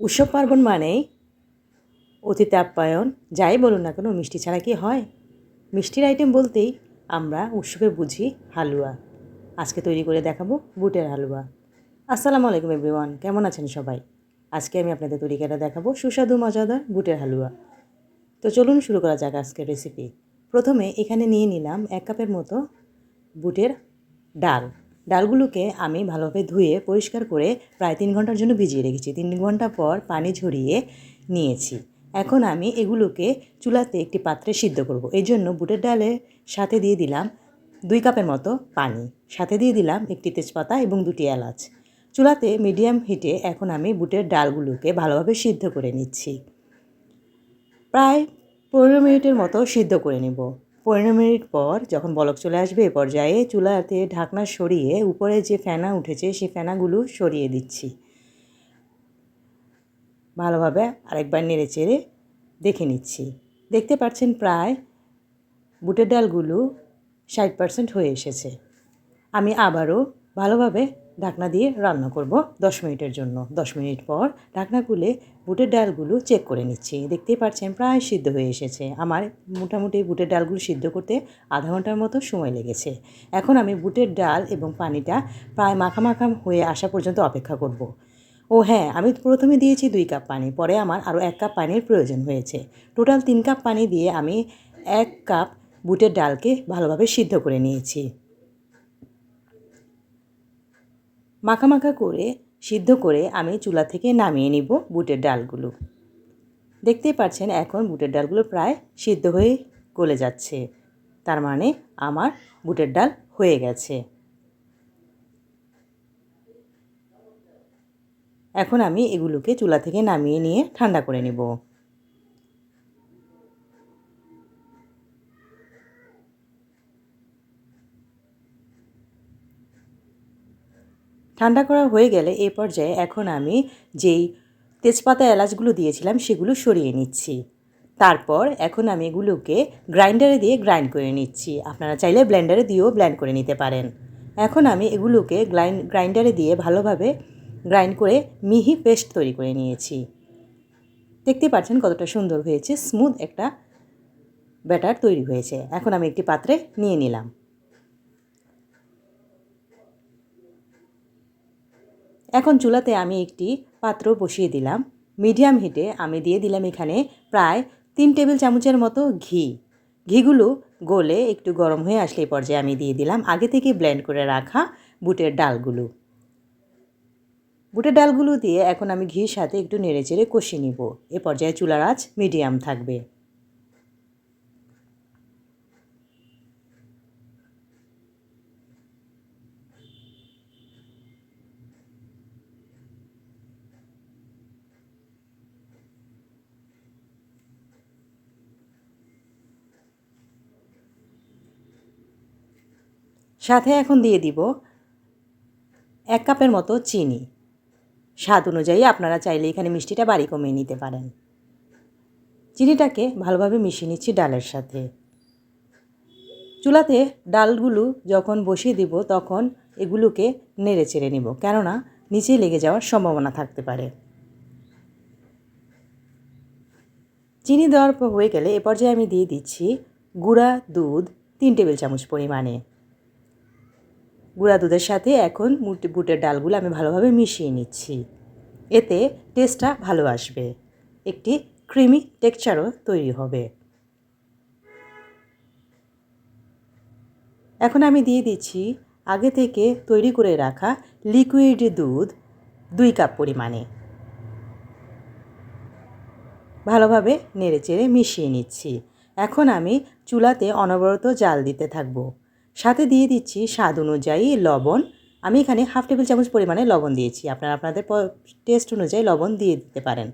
উৎসব পার্বণ মানেই অতিথি আপ্যায়ন, যাই বলুন না কেন, মিষ্টি ছাড়া কি হয়? মিষ্টির আইটেম বলতেই আমরা উৎসবে বুঝি হালুয়া। আজকে তৈরি করে দেখাবো বুটের হালুয়া। আসসালামু আলাইকুম এভরিওয়ান কেমন আছেন সবাই? আজকে আমি আপনাদের তৈরি করে দেখাবো সুস্বাদু, মজাদার বুটের হালুয়া। তো চলুন শুরু করা যাক আজকের রেসিপি প্রথমে এখানে নিয়ে নিলাম এক কাপের মতো বুটের ডাল। ডালগুলোকে আমি ভালোভাবে ধুয়ে পরিষ্কার করে প্রায় তিন ঘণ্টার জন্য ভিজিয়ে রেখেছি। তিন ঘণ্টা পর পানি ঝরিয়ে নিয়েছি। এখন আমি এগুলোকে চুলাতে একটি পাত্রে সিদ্ধ করব। এই জন্য বুটের ডালের সাথে দিয়ে দিলাম দুই কাপের মতো পানি। সাথে দিয়ে দিলাম একটি তেজপাতা এবং দুটি এলাচ। চুলাতে মিডিয়াম হিটে এখন আমি বুটের ডালগুলোকে ভালোভাবে সিদ্ধ করে নিচ্ছি। প্রায় পনেরো মিনিটের মতো সিদ্ধ করে নেব। পনেরো মিনিট পর যখন বলক চলে আসবে এ পর্যায়ে চুলাতে ঢাকনা সরিয়ে উপরে যে ফেনা উঠেছে সেই ফেনাগুলো সরিয়ে দিচ্ছি। ভালোভাবে আরেকবার নেড়ে চেড়ে দেখে নিচ্ছি। দেখতে পাচ্ছেন প্রায় বুটের ডালগুলো ষাট পার্সেন্ট হয়ে এসেছে। আমি আবারও ভালোভাবে ঢাকনা দিয়ে রান্না করব দশ মিনিটের জন্য। দশ মিনিট পর ঢাকনা খুলে বুটের ডালগুলো চেক করে নিচ্ছি। দেখতেই পাচ্ছেন প্রায় সিদ্ধ হয়ে এসেছে। আমার মোটামুটি বুটের ডালগুলো সিদ্ধ করতে আধা ঘণ্টার মতো সময় লেগেছে। এখন আমি বুটের ডাল এবং পানিটা প্রায় মাখা মাখা হয়ে আসা পর্যন্ত অপেক্ষা করব। ও হ্যাঁ আমি প্রথমে দিয়েছি দুই কাপ পানি, পরে আমার আরও এক কাপ পানির প্রয়োজন হয়েছে। টোটাল তিন কাপ পানি দিয়ে আমি এক কাপ বুটের ডালকে ভালোভাবে সিদ্ধ করে নিয়েছি। মাখা করে, সিদ্ধ করে আমি চুলা থেকে নামিয়ে নিব বুটের ডালগুলো। দেখতেই পাচ্ছেন এখন বুটের ডালগুলো প্রায় সিদ্ধ হয়ে গলে যাচ্ছে। তার মানে আমার বুটের ডাল হয়ে গেছে। এখন আমি এগুলোকে চুলা থেকে নামিয়ে নিয়ে ঠান্ডা করে নেব। ঠান্ডা করা হয়ে গেলে এ পর্যায়ে এখন আমি যেই তেজপাতা এলাচগুলো দিয়েছিলাম সেগুলো সরিয়ে নিচ্ছি। তারপর এখন আমি এগুলোকে গ্রাইন্ডারে দিয়ে গ্রাইন্ড করে নিচ্ছি। আপনারা চাইলে ব্লেন্ডারে দিয়েও ব্লেন্ড করে নিতে পারেন। এখন আমি এগুলোকে গ্রাইন্ড গ্রাইন্ডারে দিয়ে ভালোভাবে গ্রাইন্ড করে মিহি পেস্ট তৈরি করে নিয়েছি। দেখতে পাচ্ছেন কতটা সুন্দর হয়েছে, স্মুথ একটা ব্যাটার তৈরি হয়েছে। এখন আমি একটি পাত্রে নিয়ে নিলাম। এখন চুলাতে আমি একটি পাত্র বসিয়ে দিলাম। মিডিয়াম হিটে আমি দিয়ে দিলাম এখানে প্রায় তিন টেবিল চামচের মতো ঘি। ঘিগুলো গলে একটু গরম হয়ে আসলে পর্যায়ে আমি দিয়ে দিলাম আগে থেকে ব্লেন্ড করে রাখা বুটের ডালগুলো। বুটের ডালগুলো দিয়ে এখন আমি ঘির সাথে একটু নেড়ে চেড়ে কষিয়ে নিব। এ পর্যায়ে চুলার আঁচ মিডিয়াম থাকবে। সাথে এখন দিয়ে দিব এক কাপের মতো চিনি। স্বাদ অনুযায়ী আপনারা চাইলে এখানে মিষ্টিটা বাড়ি কমিয়ে নিতে পারেন। চিনিটাকে ভালোভাবে মিশিয়ে নিচ্ছি ডালের সাথে। চুলাতে ডালগুলো যখন বসিয়ে দিব তখন এগুলোকে নেড়ে চেড়ে নিব, কেননা নিচে লেগে যাওয়ার সম্ভাবনা থাকতে পারে। চিনি দেওয়ার হয়ে গেলে এ পর্যায়ে আমি দিয়ে দিচ্ছি গুঁড়া, দুধ, তিন টেবিল চামচ পরিমাণে। গুঁড়া দুধের সাথে এখন বুটের ডালগুলো আমি ভালোভাবে মিশিয়ে নিচ্ছি। এতে টেস্টটা ভালো আসবে। একটি ক্রিমি টেক্সচারও তৈরি হবে। এখন আমি দিয়ে দিচ্ছি আগে থেকে তৈরি করে রাখা লিকুইড দুধ দুই কাপ পরিমাণে। ভালোভাবে নেড়েচেড়ে মিশিয়ে নিচ্ছি। এখন আমি চুলাতে অনবরত জাল দিতে থাকব। সাথে দিয়ে দিচ্ছি স্বাদ অনুযায়ী লবণ। আমি এখানে হাফ টেবিল চামচ পরিমাণে লবণ দিয়েছি। আপনারা আপনাদের টেস্ট অনুযায়ী লবণ দিয়ে দিতে পারেন।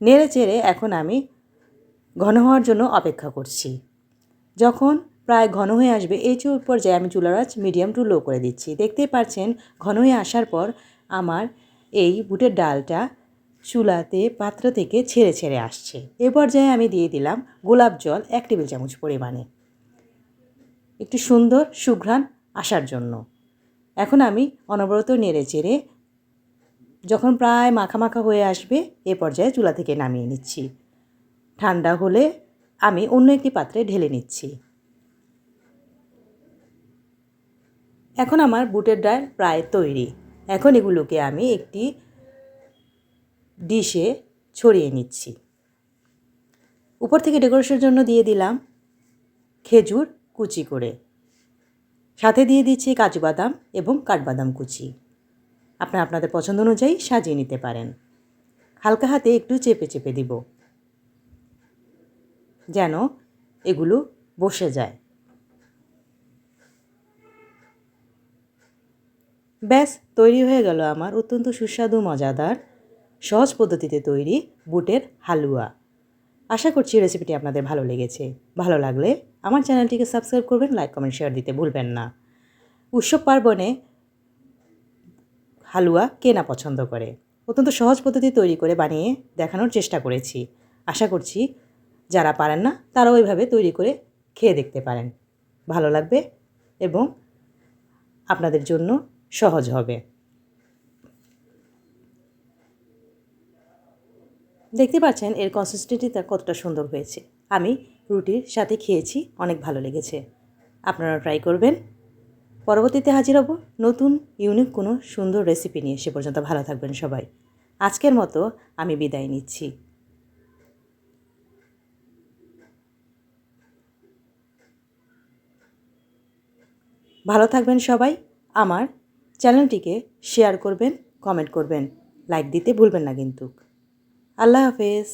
নেড়ে চেড়ে এখন আমি ঘন হওয়ার জন্য অপেক্ষা করছি। যখন প্রায় ঘন হয়ে আসবে, এই পর্যায়ে আমি চুলার মিডিয়াম টু লো করে দিচ্ছি। দেখতেই পাচ্ছেন ঘন হয়ে আসার পর আমার এই বুটের ডালটা চুলাতে পাত্র থেকে ছেড়ে ছেড়ে আসছে। এ পর্যায়ে আমি দিয়ে দিলাম গোলাপ জল এক টেবিল চামচ পরিমাণে। একটু সুন্দর সুঘ্রাণ আসার জন্য। এখন আমি অনবরত নেড়ে চেড়ে যখন প্রায় মাখা মাখা হয়ে আসবে, এ পর্যায়ে চুলা থেকে নামিয়ে নিচ্ছি। ঠান্ডা হলে আমি অন্য একটি পাত্রে ঢেলে নিচ্ছি। এখন আমার বুটের ডাল প্রায় তৈরি। এখন এগুলোকে আমি একটি ডিশে ছড়িয়ে নিচ্ছি। উপর থেকে ডেকোরেশনের জন্য দিয়ে দিলাম খেজুর কুচি করে। সাথে দিয়ে দিচ্ছি কাজু বাদাম এবং কাঠবাদাম কুচি। আপনারা আপনাদের পছন্দ অনুযায়ী সাজিয়ে নিতে পারেন। হালকা হাতে একটু চেপে চেপে দিব। যেন এগুলো বসে যায়। ব্যাস, তৈরি হয়ে গেল আমার অত্যন্ত সুস্বাদু, মজাদার, সহজ পদ্ধতিতে তৈরি বুটের হালুয়া। আশা করছি রেসিপিটি আপনাদের ভালো লেগেছে। ভালো লাগলে আমার চ্যানেলটিকে সাবস্ক্রাইব করবেন লাইক কমেন্ট শেয়ার দিতে ভুলবেন না। উৎসব পার্বণে হালুয়া কে না পছন্দ করে? অত্যন্ত সহজ পদ্ধতি তৈরি করে বানিয়ে দেখানোর চেষ্টা করেছি। আশা করছি যারা পারেন না, তারাও ওইভাবে তৈরি করে খেয়ে দেখতে পারেন। ভালো লাগবে এবং আপনাদের জন্য সহজ হবে। দেখতে পাচ্ছেন, এর কনসিস্টেন্সিটা কতটা সুন্দর হয়েছে। আমি রুটির সাথে খেয়েছি, অনেক ভালো লেগেছে। আপনারা ট্রাই করবেন। পরবর্তীতে হাজির হব নতুন ইউনিক কোনো সুন্দর রেসিপি নিয়ে। সে পর্যন্ত ভালো থাকবেন সবাই। আজকের মতো আমি বিদায় নিচ্ছি। ভালো থাকবেন সবাই। আমার চ্যানেলটিকে শেয়ার করবেন কমেন্ট করবেন। লাইক দিতে ভুলবেন না কিন্তু। আল্লাহ হাফেজ।